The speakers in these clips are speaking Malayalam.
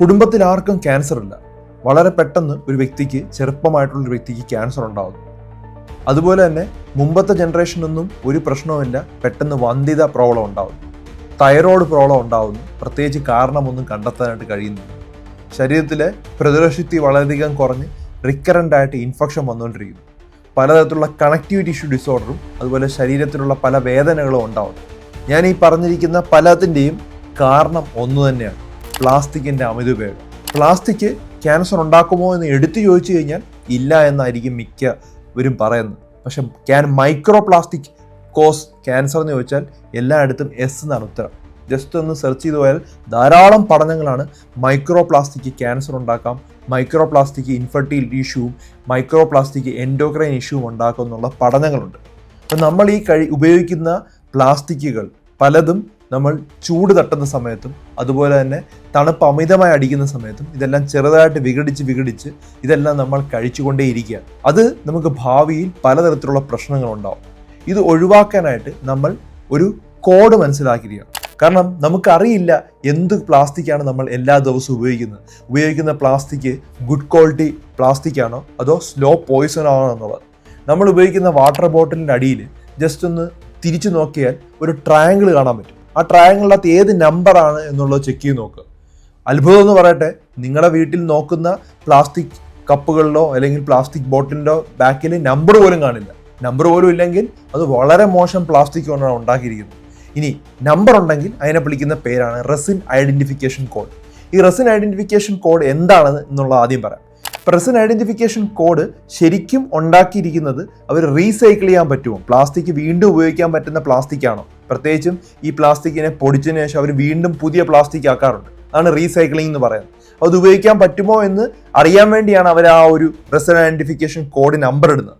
കുടുംബത്തിൽ ആർക്കും ക്യാൻസർ ഇല്ല. വളരെ പെട്ടെന്ന് ഒരു വ്യക്തിക്ക് ചെറുപ്പമായിട്ടുള്ള ഒരു വ്യക്തിക്ക് ക്യാൻസർ ഉണ്ടാകുന്നു അതുപോലെ തന്നെ മുമ്പത്തെ ജനറേഷനൊന്നും ഒരു പ്രശ്നവുമില്ല. പെട്ടെന്ന് വന്ധ്യത പ്രോബ്ലം ഉണ്ടാകുന്നു തൈറോയ്ഡ് പ്രോബ്ലം ഉണ്ടാകുന്നു പ്രത്യേകിച്ച് കാരണമൊന്നും കണ്ടെത്താനായിട്ട് കഴിയുന്നില്ല. ശരീരത്തിലെ പ്രതിരോധശക്തി വളരെയധികം കുറഞ്ഞ് റിക്കറന്റ് ആയിട്ട് ഇൻഫെക്ഷൻ വന്നുകൊണ്ടിരിക്കുന്നു പലതരത്തിലുള്ള കണക്ടിവിറ്റി ഇഷ്യൂ ഡിസോർഡറും അതുപോലെ ശരീരത്തിലുള്ള പല വേദനകളും ഉണ്ടാകുന്നു ഞാൻ ഈ പറഞ്ഞിരിക്കുന്ന പലതിന്റെയും കാരണം ഒന്നു തന്നെയാണ്. പ്ലാസ്റ്റിക്കിന്റെ അമിതുപയോഗം പ്ലാസ്റ്റിക് ക്യാൻസർ ഉണ്ടാക്കുമോ എന്ന് എടുത്തു ചോദിച്ചു കഴിഞ്ഞാൽ ഇല്ല എന്നായിരിക്കും മിക്കവരും പറയുന്നത്. പക്ഷെ can micro plastic cause cancer എന്ന് ചോദിച്ചാൽ എല്ലായിടത്തും എസ് എന്നാണ് ഉത്തരം. ജസ്റ്റ് ഒന്ന് സെർച്ച് ചെയ്തു പോയാൽ ധാരാളം പഠനങ്ങളാണ് മൈക്രോ പ്ലാസ്റ്റിക് ക്യാൻസർ ഉണ്ടാക്കാം മൈക്രോ പ്ലാസ്റ്റിക് ഇൻഫെർട്ടിലിറ്റി ഇഷ്യൂവും മൈക്രോ പ്ലാസ്റ്റിക് എൻഡോക്രൈൻ ഇഷ്യൂവും ഉണ്ടാക്കും എന്നുള്ള പഠനങ്ങളുണ്ട്. അപ്പം നമ്മൾ ഈ കഴി ഉപയോഗിക്കുന്ന പ്ലാസ്റ്റിക്കുകൾ പലതും നമ്മൾ ചൂട് തട്ടുന്ന സമയത്തും അതുപോലെ തന്നെ തണുപ്പ് അമിതമായി അടിക്കുന്ന സമയത്തും ഇതെല്ലാം ചെറുതായിട്ട് വിഘടിച്ച് വിഘടിച്ച് ഇതെല്ലാം നമ്മൾ കഴിച്ചുകൊണ്ടേയിരിക്കുക. അത് നമുക്ക് ഭാവിയിൽ പലതരത്തിലുള്ള പ്രശ്നങ്ങൾ ഉണ്ടാവും ഇത് ഒഴിവാക്കാനായിട്ട് നമ്മൾ ഒരു കോഡ് മനസ്സിലാക്കിയിരിക്കണം. കാരണം നമുക്കറിയില്ല എന്ത് പ്ലാസ്റ്റിക്കാണ് നമ്മൾ എല്ലാ ദിവസവും ഉപയോഗിക്കുന്നത്. ഉപയോഗിക്കുന്ന പ്ലാസ്റ്റിക് ഗുഡ് ക്വാളിറ്റി പ്ലാസ്റ്റിക്കാണോ അതോ സ്ലോ പോയിസൺ ആണോ എന്നുള്ളത്. നമ്മൾ ഉപയോഗിക്കുന്ന വാട്ടർ ബോട്ടിലിന്റെ അടിയിൽ ജസ്റ്റ് ഒന്ന് തിരിച്ചു നോക്കിയാൽ ഒരു ട്രയാങ്കിൾ കാണാൻ പറ്റും. ആ ട്രയാങ്കിളിനകത്ത് ഏത് നമ്പറാണ് എന്നുള്ളത് ചെക്ക് ചെയ്ത് നോക്കുക. അത്ഭുതം എന്ന് പറയട്ടെ നിങ്ങളുടെ വീട്ടിൽ നോക്കുന്ന പ്ലാസ്റ്റിക് കപ്പുകളിലോ അല്ലെങ്കിൽ പ്ലാസ്റ്റിക് ബോട്ടിലിന്റെ ബാക്കിൽ നമ്പർ പോലും കാണില്ല. നമ്പർ പോലും ഇല്ലെങ്കിൽ അത് വളരെ മോശം പ്ലാസ്റ്റിക് കൊണ്ടാണ് ഉണ്ടാക്കിയിരിക്കുന്നത്. ഇനി നമ്പർ ഉണ്ടെങ്കിൽ അതിനെ വിളിക്കുന്ന പേരാണ് റെസിൻ ഐഡന്റിഫിക്കേഷൻ കോഡ് ഈ റെസിൻ ഐഡന്റിഫിക്കേഷൻ കോഡ് എന്താണെന്ന് എന്നുള്ള ആദ്യം പറയാം. റെസിൻ ഐഡന്റിഫിക്കേഷൻ കോഡ് ശരിക്കും ഉണ്ടാക്കിയിരിക്കുന്നത് അവർ റീസൈക്കിൾ ചെയ്യാൻ പറ്റുമോ? പ്ലാസ്റ്റിക് വീണ്ടും ഉപയോഗിക്കാൻ പറ്റുന്ന പ്ലാസ്റ്റിക് ആണോ? പ്രത്യേകിച്ചും ഈ പ്ലാസ്റ്റിക്കിനെ പൊടിച്ചതിന് ശേഷം അവർ വീണ്ടും പുതിയ പ്ലാസ്റ്റിക് ആക്കാറുണ്ട്. അതാണ് റീസൈക്ലിംഗ് എന്ന് പറയുന്നത്. അത് ഉപയോഗിക്കാൻ പറ്റുമോ എന്ന് അറിയാൻ വേണ്ടിയാണ് അവർ ആ ഒരു റെസിൻ ഐഡന്റിഫിക്കേഷൻ കോഡ് നമ്പർ ഇടുന്നത്.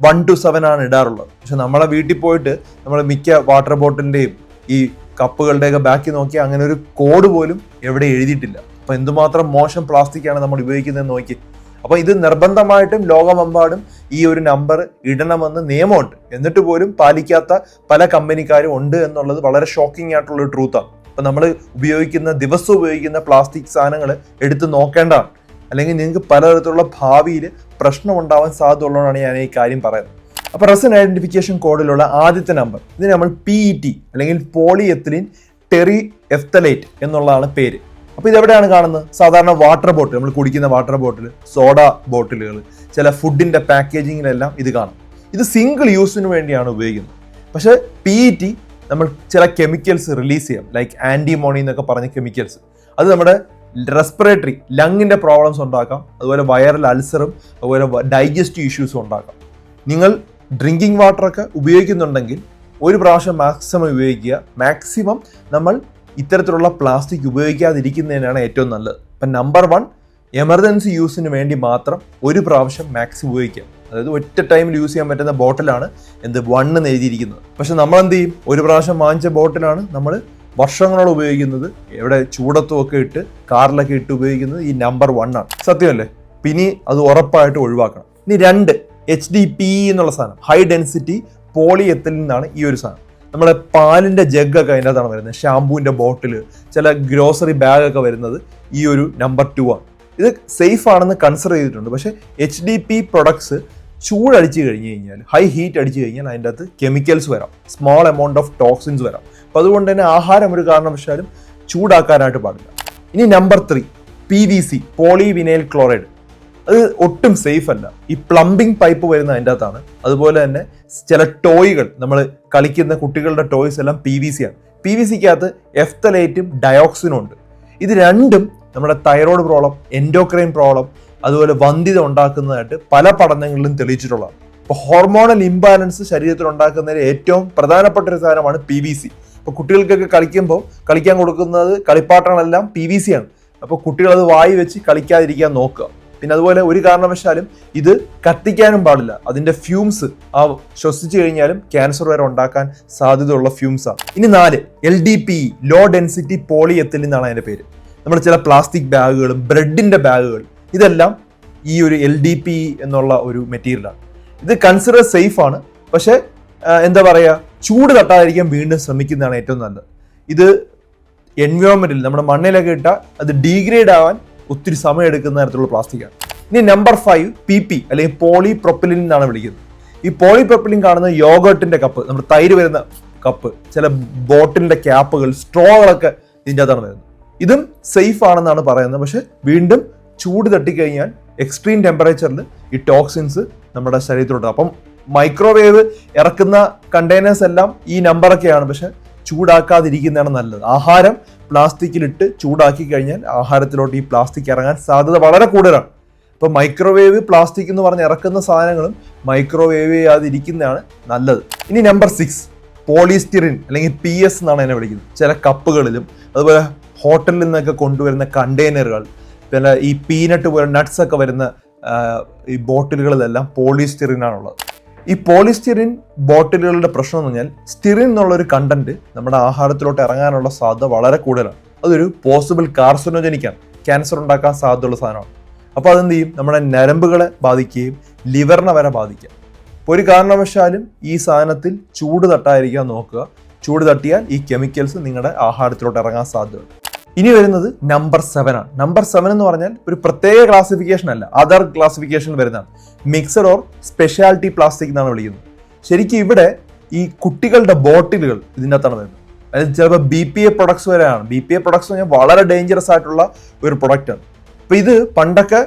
വൺ ടു സെവൻ ആണ് ഇടാറുള്ളത്. പക്ഷെ നമ്മളെ വീട്ടിൽ പോയിട്ട് നമ്മൾ മിക്ക വാട്ടർ ബോട്ടിലിന്റെയും ഈ കപ്പുകളുടെയൊക്കെ ബാക്കി നോക്കി അങ്ങനെ ഒരു കോഡ് പോലും എവിടെ എഴുതിയിട്ടില്ല. അപ്പോൾ എന്തുമാത്രം മോശം പ്ലാസ്റ്റിക് ആണ് നമ്മൾ ഉപയോഗിക്കുന്നതെന്ന് നോക്കി. അപ്പോൾ ഇത് നിർബന്ധമായിട്ടും ലോകമെമ്പാടും ഈ ഒരു നമ്പർ ഇടണമെന്ന് നിയമമുണ്ട്. എന്നിട്ട് പോലും പാലിക്കാത്ത പല കമ്പനിക്കാരും ഉണ്ട് എന്നുള്ളത് വളരെ ഷോക്കിംഗ് ആയിട്ടുള്ള ഒരു ട്രൂത്താണ് അപ്പം നമ്മൾ ഉപയോഗിക്കുന്ന ദിവസം ഉപയോഗിക്കുന്ന പ്ലാസ്റ്റിക് സാധനങ്ങൾ എടുത്ത് നോക്കേണ്ടതാണ്. അല്ലെങ്കിൽ നിങ്ങൾക്ക് പലതരത്തിലുള്ള ഭാവിയിൽ പ്രശ്നം ഉണ്ടാവാൻ സാധ്യത ഉള്ളതാണ് ഞാൻ ഈ കാര്യം പറയുന്നത്. അപ്പോൾ റെസൻ ഐഡന്റിഫിക്കേഷൻ കോഡിലുള്ള ആദ്യത്തെ നമ്പർ ഇതിന് നമ്മൾ പി ഇ ടി അല്ലെങ്കിൽ പോളി എത്തിലിൻ ടെറി എഫ്തലേറ്റ് എന്നുള്ളതാണ് പേര്. അപ്പോൾ ഇതെവിടെയാണ് കാണുന്നത്? സാധാരണ വാട്ടർ ബോട്ടിൽ നമ്മൾ കുടിക്കുന്ന വാട്ടർ ബോട്ടിൽ സോഡ ബോട്ടിലുകൾ ചില ഫുഡിന്റെ പാക്കേജിങ്ങിലെല്ലാം ഇത് കാണും. ഇത് സിംഗിൾ യൂസിന് വേണ്ടിയാണ് ഉപയോഗിക്കുന്നത്. പക്ഷേ പി ഇ ടി നമ്മൾ ചില കെമിക്കൽസ് റിലീസ് ചെയ്യാം. ലൈക്ക് ആന്റിമോണി എന്നൊക്കെ പറഞ്ഞ കെമിക്കൽസ് അത് നമ്മുടെ റെസ്പിറേറ്ററി ലങ്ങിന്റെ പ്രോബ്ലംസ് ഉണ്ടാക്കാം. അതുപോലെ വയറൽ അൾസറും അതുപോലെ ഡൈജസ്റ്റീവ് ഇഷ്യൂസും ഉണ്ടാക്കാം. നിങ്ങൾ ഡ്രിങ്കിങ് വാട്ടറൊക്കെ ഉപയോഗിക്കുന്നുണ്ടെങ്കിൽ ഒരു പ്രാവശ്യം മാക്സിമം ഉപയോഗിക്കുക. മാക്സിമം നമ്മൾ ഇത്തരത്തിലുള്ള പ്ലാസ്റ്റിക് ഉപയോഗിക്കാതിരിക്കുന്നതിനാണ് ഏറ്റവും നല്ലത്. ഇപ്പം നമ്പർ വൺ എമർജൻസി യൂസിന് വേണ്ടി മാത്രം ഒരു പ്രാവശ്യം മാക്സിമം ഉപയോഗിക്കുക. അതായത് ഒറ്റ ടൈമിൽ യൂസ് ചെയ്യാൻ പറ്റുന്ന ബോട്ടിലാണ് എന്ത് വണ്ണ് എഴുതിയിരിക്കുന്നത്. പക്ഷെ നമ്മൾ എന്ത് ചെയ്യും? ഒരു പ്രാവശ്യം വാങ്ങിച്ച ബോട്ടിലാണ് നമ്മൾ വർഷങ്ങളോളം ഉപയോഗിക്കുന്നത്. എവിടെ ചൂടത്തും ഒക്കെ ഇട്ട് കാറിലൊക്കെ ഇട്ട് ഉപയോഗിക്കുന്നത് ഈ നമ്പർ വൺ ആണ്. സത്യമല്ലേ? പിന്നെ അത് ഉറപ്പായിട്ട് ഒഴിവാക്കണം. ഇനി രണ്ട് എച്ച് ഡി പി എന്നുള്ള സാധനം ഹൈ ഡെൻസിറ്റി പോളി എത്തിൽ നിന്നാണ് ഈ ഒരു സാധനം. നമ്മുടെ പാലിന്റെ ജഗ്ഗൊക്കെ അതിന്റെ അകത്താണ് വരുന്നത്. ഷാമ്പൂവിന്റെ ബോട്ടിൽ ചില ഗ്രോസറി ബാഗൊക്കെ വരുന്നത് ഈ ഒരു നമ്പർ ടു ആണ്. ഇത് സേഫ് ആണെന്ന് കൺസിഡർ ചെയ്തിട്ടുണ്ട്. പക്ഷേ എച്ച് ഡി പി പ്രൊഡക്ട്സ് ചൂടടിച്ച് കഴിഞ്ഞ് കഴിഞ്ഞാൽ ഹൈ ഹീറ്റ് അടിച്ച് കഴിഞ്ഞാൽ അതിന്റെ അകത്ത് കെമിക്കൽസ് വരാം. സ്മോൾ എമൗണ്ട് ഓഫ് ടോക്സിൻസ് വരാം. അപ്പോൾ അതുകൊണ്ട് തന്നെ ആഹാരം ഒരു കാരണവശാലും ചൂടാക്കാനായിട്ട് പാടില്ല. ഇനി number three P V C polyvinyl chloride അത് ഒട്ടും സേഫ് അല്ല. ഈ പ്ലംബിംഗ് പൈപ്പ് വരുന്ന അതിന്റെ അകത്താണ്. അതുപോലെ തന്നെ ചില ടോയ്കൾ നമ്മൾ കളിക്കുന്ന കുട്ടികളുടെ ടോയ്സ് എല്ലാം പി വി സി ആണ്. പി വി സിക്കകത്ത് എഫ്തലേറ്റും ഡയോക്സിനും ഉണ്ട്. ഇത് രണ്ടും നമ്മുടെ തൈറോയ്ഡ് പ്രോബ്ലം എൻഡോക്രൈൻ പ്രോബ്ലം അതുപോലെ വന്ധ്യത ഉണ്ടാക്കുന്നതായിട്ട് പല പഠനങ്ങളിലും തെളിയിച്ചിട്ടുള്ളതാണ് ഇപ്പോൾ ഹോർമോണൽ ഇംബാലൻസ് ശരീരത്തിൽ ഉണ്ടാക്കുന്നതിൽ ഏറ്റവും പ്രധാനപ്പെട്ട ഒരു സാധനമാണ് പി വി സി ഇപ്പോൾ കുട്ടികൾക്കൊക്കെ കളിക്കുമ്പോൾ കളിക്കാൻ കൊടുക്കുന്നത് കളിപ്പാട്ടങ്ങളെല്ലാം പി വി സി ആണ്. അപ്പോൾ കുട്ടികൾ അത് വായി വെച്ച് കളിക്കാതിരിക്കാൻ നോക്കുക. പിന്നെ അതുപോലെ ഒരു കാരണവശാലും ഇത് കത്തിക്കാനും പാടില്ല. അതിന്റെ ഫ്യൂംസ് ആ ശ്വസിച്ചു കഴിഞ്ഞാലും ക്യാൻസർ വരെ ഉണ്ടാക്കാൻ സാധ്യതയുള്ള ഫ്യൂംസ് ആണ്. ഇനി നാല് L D P low density പോളിയെത്തിൽ നിന്നാണ് അതിന്റെ പേര്. നമ്മൾ ചില പ്ലാസ്റ്റിക് ബാഗുകളും ബ്രെഡിന്റെ ബാഗുകൾ ഇതെല്ലാം ഈ ഒരു എൽ ഡി പി എന്നുള്ള ഒരു മെറ്റീരിയലാണ് ഇത് കൺസിഡർ സേഫ് ആണ്. പക്ഷേ എന്താ പറയുക ചൂട് തട്ടാതിരിക്കാൻ വീണ്ടും ശ്രമിക്കുന്നതാണ് ഏറ്റവും നല്ലത്. ഇത് എൻവയോൺമെന്റിൽ നമ്മുടെ മണ്ണിലൊക്കെ ഇട്ടാൽ അത് ഡീഗ്രേഡ് ആവാൻ ഒത്തിരി സമയം എടുക്കുന്ന തരത്തിലുള്ള പ്ലാസ്റ്റിക്കാണ് ഇനി നമ്പർ ഫൈവ് പി പി അല്ലെങ്കിൽ പോളി പ്രൊപ്പിലിൻ എന്നാണ് വിളിക്കുന്നത്. ഈ പോളി പ്രൊപ്പിലിൻ കാണുന്ന യോഗട്ടിന്റെ കപ്പ് നമ്മുടെ തൈര് വരുന്ന കപ്പ് ചില ബോട്ടിലിന്റെ ക്യാപ്പുകൾ സ്ട്രോകളൊക്കെ ഇതിന്റെ അകത്താണ് വരുന്നത്. ഇതും സേഫ് ആണെന്നാണ് പറയുന്നത്. പക്ഷെ വീണ്ടും ചൂട് തട്ടിക്കഴിഞ്ഞാൽ എക്സ്ട്രീം ടെമ്പറേച്ചറിൽ ഈ ടോക്സിൻസ് നമ്മുടെ ശരീരത്തിലോട്ട് അപ്പം മൈക്രോവേവ് ഇറക്കുന്ന കണ്ടെയ്നേഴ്സ് എല്ലാം ഈ നമ്പറൊക്കെയാണ് പക്ഷെ ചൂടാക്കാതിരിക്കുന്നതാണ് നല്ലത്. ആഹാരം പ്ലാസ്റ്റിക്കിലിട്ട് ചൂടാക്കി കഴിഞ്ഞാൽ ആഹാരത്തിലോട്ട് ഈ പ്ലാസ്റ്റിക് ഇറങ്ങാൻ സാധ്യത വളരെ കൂടുതലാണ്. അപ്പോൾ മൈക്രോവേവ് പ്ലാസ്റ്റിക് എന്ന് പറഞ്ഞ് ഇറക്കുന്ന സാധനങ്ങളും മൈക്രോവേവ് ചെയ്യാതിരിക്കുന്നതാണ് നല്ലത്. ഇനി നമ്പർ സിക്സ് പോളിസ്റ്റിറിൻ അല്ലെങ്കിൽ പി എസ് എന്നാണ് എന്നെ വിളിക്കുന്നത്. ചില കപ്പുകളിലും അതുപോലെ ഹോട്ടലിൽ നിന്നൊക്കെ കൊണ്ടുവരുന്ന കണ്ടെയ്നറുകൾ പിന്നെ ഈ പീനട്ട് പോലെ നട്ട്സ് ഒക്കെ വരുന്ന ഈ ബോട്ടിലുകളിലെല്ലാം പോളിസ്റ്റിറിൻ ആണുള്ളത് ഈ പോളിസ്റ്റിറിൻ ബോട്ടിലുകളുടെ പ്രശ്നം എന്ന് പറഞ്ഞാൽ സ്റ്റിറിൻ എന്നുള്ളൊരു കണ്ടന്റ് നമ്മുടെ ആഹാരത്തിലോട്ട് ഇറങ്ങാനുള്ള സാധ്യത വളരെ കൂടുതലാണ്. അതൊരു പോസിബിൾ കാർസിനോജനിക്കാണ് ക്യാൻസർ ഉണ്ടാക്കാൻ സാധ്യതയുള്ള സാധനമാണ്. അപ്പോൾ അതെന്ത് ചെയ്യും? നമ്മുടെ ഞരമ്പുകളെ ബാധിക്കുകയും ലിവറിനെ വരെ ബാധിക്കാം. അപ്പോൾ ഒരു കാരണവശാലും ഈ സാധനത്തിൽ ചൂട് തട്ടായിരിക്കാൻ നോക്കുക. ചൂട് തട്ടിയാൽ ഈ കെമിക്കൽസ് നിങ്ങളുടെ ആഹാരത്തിലോട്ട് ഇറങ്ങാൻ സാധ്യതയുണ്ട്. ഇനി വരുന്നത് നമ്പർ സെവൻ ആണ്. നമ്പർ സെവൻ എന്ന് പറഞ്ഞാൽ ഒരു പ്രത്യേക ക്ലാസിഫിക്കേഷൻ അല്ല അതർ ക്ലാസിഫിക്കേഷൻ വരുന്നതാണ്. മിക്സഡ് ഓർ സ്പെഷ്യാലിറ്റി പ്ലാസ്റ്റിക് എന്നാണ് വിളിക്കുന്നത്. ശരിക്കും ഇവിടെ ഈ കുട്ടികളുടെ ബോട്ടിലുകൾ ഇതിനകത്താണ് വരുന്നത്. അതായത് ചിലപ്പോൾ ബി പി എ പ്രൊഡക്ട്സ് വരെയാണ്. ബി പി എ പ്രൊഡക്ട്സ് പറഞ്ഞാൽ വളരെ ഡേഞ്ചറസ് ആയിട്ടുള്ള ഒരു പ്രൊഡക്റ്റാണ് അപ്പോൾ ഇത് പണ്ടൊക്കെ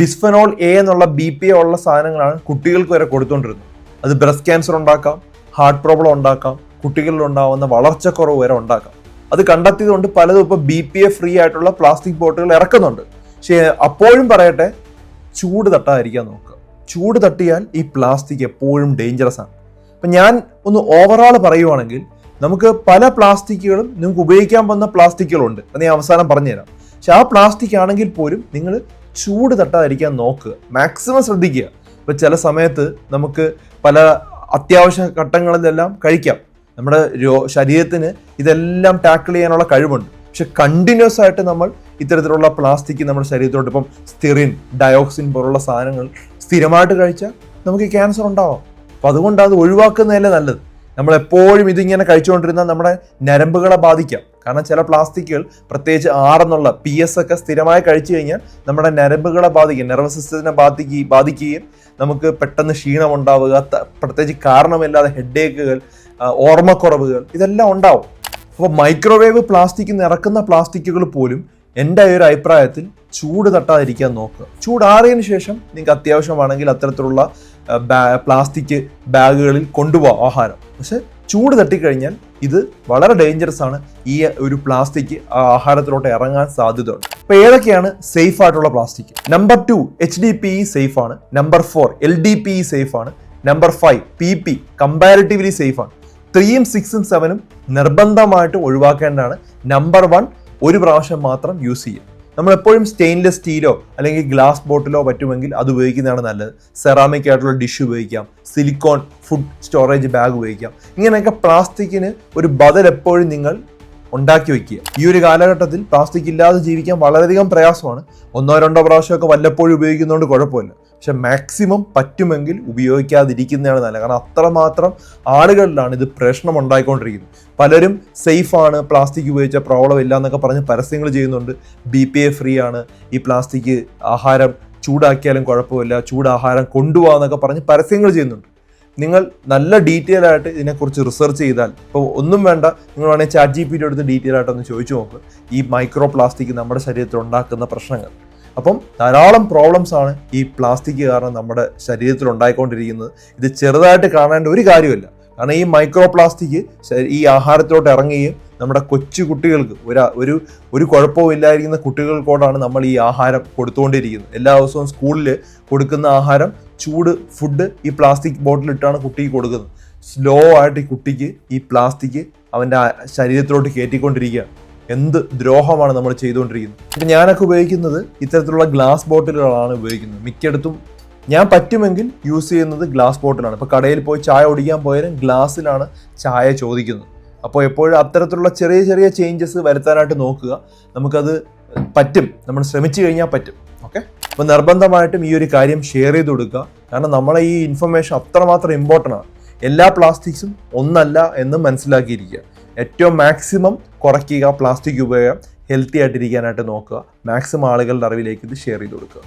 ബിസ്ഫനോൾ എ എന്നുള്ള ബി പി എ ഉള്ള സാധനങ്ങളാണ് കുട്ടികൾക്ക് വരെ കൊടുത്തുകൊണ്ടിരുന്നത്. അത് ബ്രസ്റ്റ് ക്യാൻസർ ഉണ്ടാക്കാം ഹാർട്ട് പ്രോബ്ലം ഉണ്ടാക്കാം കുട്ടികളിൽ ഉണ്ടാവുന്ന വളർച്ചക്കുറവ് വരെ ഉണ്ടാക്കാം. അത് കണ്ടെത്തിയത് കൊണ്ട് പലതും ഇപ്പോൾ ബി പി എ ഫ്രീ ആയിട്ടുള്ള പ്ലാസ്റ്റിക് ബോട്ടുകൾ ഇറക്കുന്നുണ്ട്. പക്ഷേ അപ്പോഴും പറയട്ടെ ചൂട് തട്ടാതിരിക്കാൻ നോക്കുക. ചൂട് തട്ടിയാൽ ഈ പ്ലാസ്റ്റിക് എപ്പോഴും ഡേഞ്ചറസ് ആണ്. അപ്പം ഞാൻ ഒന്ന് ഓവറോൾ പറയുവാണെങ്കിൽ നമുക്ക് പല പ്ലാസ്റ്റിക്കുകളും നിങ്ങൾക്ക് ഉപയോഗിക്കാൻ വന്ന പ്ലാസ്റ്റിക്കുകളുണ്ട് അത് ഞാൻ അവസാനം പറഞ്ഞുതരാം. പക്ഷെ ആ പ്ലാസ്റ്റിക് ആണെങ്കിൽ പോലും നിങ്ങൾ ചൂട് തട്ടാതിരിക്കാൻ നോക്കുക. മാക്സിമം ശ്രദ്ധിക്കുക. ഇപ്പം ചില സമയത്ത് നമുക്ക് പല അത്യാവശ്യ ഘട്ടങ്ങളിലെല്ലാം കഴിക്കാം. നമ്മുടെ ശരീരത്തിന് ഇതെല്ലാം ടാക്കിൾ ചെയ്യാനുള്ള കഴിവുണ്ട്. പക്ഷെ കണ്ടിന്യൂസ് ആയിട്ട് നമ്മൾ ഇത്തരത്തിലുള്ള പ്ലാസ്റ്റിക് നമ്മുടെ ശരീരത്തോട്ട് ഇപ്പം സ്റ്റിറിൻ ഡയോക്സിൻ പോലുള്ള സാധനങ്ങൾ സ്ഥിരമായിട്ട് കഴിച്ചാൽ നമുക്ക് ക്യാൻസർ ഉണ്ടാവാം. അപ്പം അതുകൊണ്ട് അത് ഒഴിവാക്കുന്നതല്ലേ നല്ലത്. നമ്മൾ എപ്പോഴും ഇതിങ്ങനെ കഴിച്ചുകൊണ്ടിരുന്നാൽ നമ്മുടെ നരമ്പുകളെ ബാധിക്കാം. കാരണം ചില പ്ലാസ്റ്റിക്കുകൾ പ്രത്യേകിച്ച് ആറെന്നുള്ള പി എസ് ഒക്കെ സ്ഥിരമായി കഴിച്ചു കഴിഞ്ഞാൽ നമ്മുടെ നരമ്പുകളെ ബാധിക്കും നെർവസ് സിസ്റ്റത്തിനെ ബാധിക്കുകയും ബാധിക്കുകയും നമുക്ക് പെട്ടെന്ന് ക്ഷീണം ഉണ്ടാവുക പ്രത്യേകിച്ച് കാരണമില്ലാതെ ഹെഡേക്കുകൾ ഓർമ്മക്കുറവുകൾ ഇതെല്ലാം ഉണ്ടാവും. അപ്പോൾ മൈക്രോവേവ് പ്ലാസ്റ്റിക് നിറക്കുന്ന പ്ലാസ്റ്റിക്കുകൾ പോലും എന്റെ ഒരു അഭിപ്രായത്തിൽ ചൂട് തട്ടാതിരിക്കാൻ നോക്കുക. ചൂടാറിയതിന് ശേഷം നിങ്ങൾക്ക് അത്യാവശ്യമാണെങ്കിൽ അത്തരത്തിലുള്ള പ്ലാസ്റ്റിക് ബാഗുകളിൽ കൊണ്ടുപോകാം ആഹാരം. പക്ഷേ ചൂട് തട്ടിക്കഴിഞ്ഞാൽ ഇത് വളരെ ഡേഞ്ചറസ് ആണ്. ഈ ഒരു പ്ലാസ്റ്റിക് ആഹാരത്തിലോട്ട് ഇറങ്ങാൻ സാധ്യതയുണ്ട്. അപ്പോൾ ഏതൊക്കെയാണ് സേഫ് ആയിട്ടുള്ള plastic number two H D P safe ആണ്. Number four L D P safe ആണ്. Number five P P comparatively safe ആണ്. ത്രീയും സിക്സും സെവനും നിർബന്ധമായിട്ട് ഒഴിവാക്കേണ്ടതാണ്. നമ്പർ വൺ ഒരു പ്രാവശ്യം മാത്രം യൂസ് ചെയ്യും നമ്മൾ എപ്പോഴും സ്റ്റെയിൻലെസ് സ്റ്റീലോ അല്ലെങ്കിൽ ഗ്ലാസ് ബോട്ടിലോ പറ്റുമെങ്കിൽ അത് ഉപയോഗിക്കുന്നതാണ് നല്ലത്. സെറാമിക് ആയിട്ടുള്ള ഡിഷ് ഉപയോഗിക്കാം. സിലിക്കോൺ ഫുഡ് സ്റ്റോറേജ് ബാഗ് ഉപയോഗിക്കാം. ഇങ്ങനെയൊക്കെ പ്ലാസ്റ്റിക്കിന് ഒരു ബദൽ എപ്പോഴും നിങ്ങൾ ഉണ്ടാക്കി വയ്ക്കുക ഈ ഒരു കാലഘട്ടത്തിൽ പ്ലാസ്റ്റിക് ഇല്ലാതെ ജീവിക്കാൻ വളരെയധികം പ്രയാസമാണ്. ഒന്നോ രണ്ടോ പ്രാവശ്യമൊക്കെ വല്ലപ്പോഴും ഉപയോഗിക്കുന്നതുകൊണ്ട് കുഴപ്പമില്ല. പക്ഷെ മാക്സിമം പറ്റുമെങ്കിൽ ഉപയോഗിക്കാതിരിക്കുന്നതാണ് നല്ലത്. കാരണം അത്രമാത്രം ആളുകളിലാണ് ഇത് പ്രശ്നം ഉണ്ടായിക്കൊണ്ടിരിക്കുന്നത് പലരും സേഫാണ് പ്ലാസ്റ്റിക് ഉപയോഗിച്ച പ്രോബ്ലം ഇല്ല എന്നൊക്കെ പറഞ്ഞ് പരസ്യങ്ങൾ ചെയ്യുന്നുണ്ട്. ബി പി എ ഫ്രീ ആണ്. ഈ പ്ലാസ്റ്റിക് ആഹാരം ചൂടാക്കിയാലും കുഴപ്പമില്ല ചൂടാഹാരം കൊണ്ടുപോകാന്നൊക്കെ പറഞ്ഞ് പരസ്യങ്ങൾ ചെയ്യുന്നുണ്ട്. നിങ്ങൾ നല്ല ഡീറ്റെയിൽ ആയിട്ട് ഇതിനെക്കുറിച്ച് റിസർച്ച് ചെയ്താൽ ഇപ്പോൾ ഒന്നും വേണ്ട നിങ്ങൾ വേണമെങ്കിൽ ചാറ്റ് ജി പി ടി എടുത്ത് ഡീറ്റെയിൽ ആയിട്ടൊന്ന് ചോദിച്ചു നോക്ക്. ഈ മൈക്രോ പ്ലാസ്റ്റിക് നമ്മുടെ ശരീരത്തിൽ ഉണ്ടാക്കുന്ന പ്രശ്നങ്ങൾ. അപ്പം ധാരാളം പ്രോബ്ലംസ് ആണ് ഈ പ്ലാസ്റ്റിക് കാരണം നമ്മുടെ ശരീരത്തിൽ ഉണ്ടായിക്കൊണ്ടിരിക്കുന്നത്. ഇത് ചെറുതായിട്ട് കാണേണ്ട ഒരു കാര്യമില്ല. കാരണം ഈ മൈക്രോ പ്ലാസ്റ്റിക് ഈ ആഹാരത്തിലോട്ട് ഇറങ്ങുകയും നമ്മുടെ കൊച്ചു കുട്ടികൾക്ക് ഒരു ഒരു ഒരു കുഴപ്പവും ഇല്ലായിരിക്കുന്ന കുട്ടികൾക്കോടാണ് നമ്മൾ ഈ ആഹാരം കൊടുത്തുകൊണ്ടിരിക്കുന്നത്. എല്ലാ ദിവസവും സ്കൂളിൽ കൊടുക്കുന്ന ആഹാരം ചൂട് ഫുഡ് ഈ പ്ലാസ്റ്റിക് ബോട്ടിലിട്ടാണ് കുട്ടിക്ക് കൊടുക്കുന്നത്. സ്ലോ ആയിട്ട് ഈ കുട്ടിക്ക് ഈ പ്ലാസ്റ്റിക് അവന്റെ ശരീരത്തിലോട്ട് കയറ്റിക്കൊണ്ടിരിക്കുക എന്ത് ദ്രോഹമാണ് നമ്മൾ ചെയ്തുകൊണ്ടിരിക്കുന്നത്? ഇപ്പം ഞാനൊക്കെ ഉപയോഗിക്കുന്നത് ഇത്തരത്തിലുള്ള ഗ്ലാസ് ബോട്ടിലുകളാണ് ഉപയോഗിക്കുന്നത്. മിക്കയിടത്തും ഞാൻ പറ്റുമെങ്കിൽ യൂസ് ചെയ്യുന്നത് ഗ്ലാസ് ബോട്ടിലാണ്. ഇപ്പോൾ കടയിൽ പോയി ചായ ഓടിക്കാൻ പോയാലും ഗ്ലാസ്സിലാണ് ചായ ചോദിക്കുന്നത്. അപ്പോൾ എപ്പോഴും അത്തരത്തിലുള്ള ചെറിയ ചെറിയ ചേഞ്ചസ് വരുത്താനായിട്ട് നോക്കുക. നമുക്കത് പറ്റും. നമ്മൾ ശ്രമിച്ചു കഴിഞ്ഞാൽ പറ്റും. ഓക്കെ? അപ്പോൾ നിർബന്ധമായിട്ടും ഈ ഒരു കാര്യം ഷെയർ ചെയ്ത് കൊടുക്കുക. കാരണം നമ്മളെ ഈ ഇൻഫർമേഷൻ അത്രമാത്രം ഇമ്പോർട്ടന്റ് ആണ്. എല്ലാ പ്ലാസ്റ്റിക്സും ഒന്നല്ല എന്ന് മനസ്സിലാക്കിയിരിക്കുക. ഏറ്റവും മാക്സിമം കുറയ്ക്കുക പ്ലാസ്റ്റിക് ഉപയോഗം ഹെൽത്തി ആയിട്ടിരിക്കാനായിട്ട് നോക്കുക. മാക്സിമം ആളുകളുടെ അറിവിലേക്ക് ഇത് ഷെയർ ചെയ്ത് കൊടുക്കുക.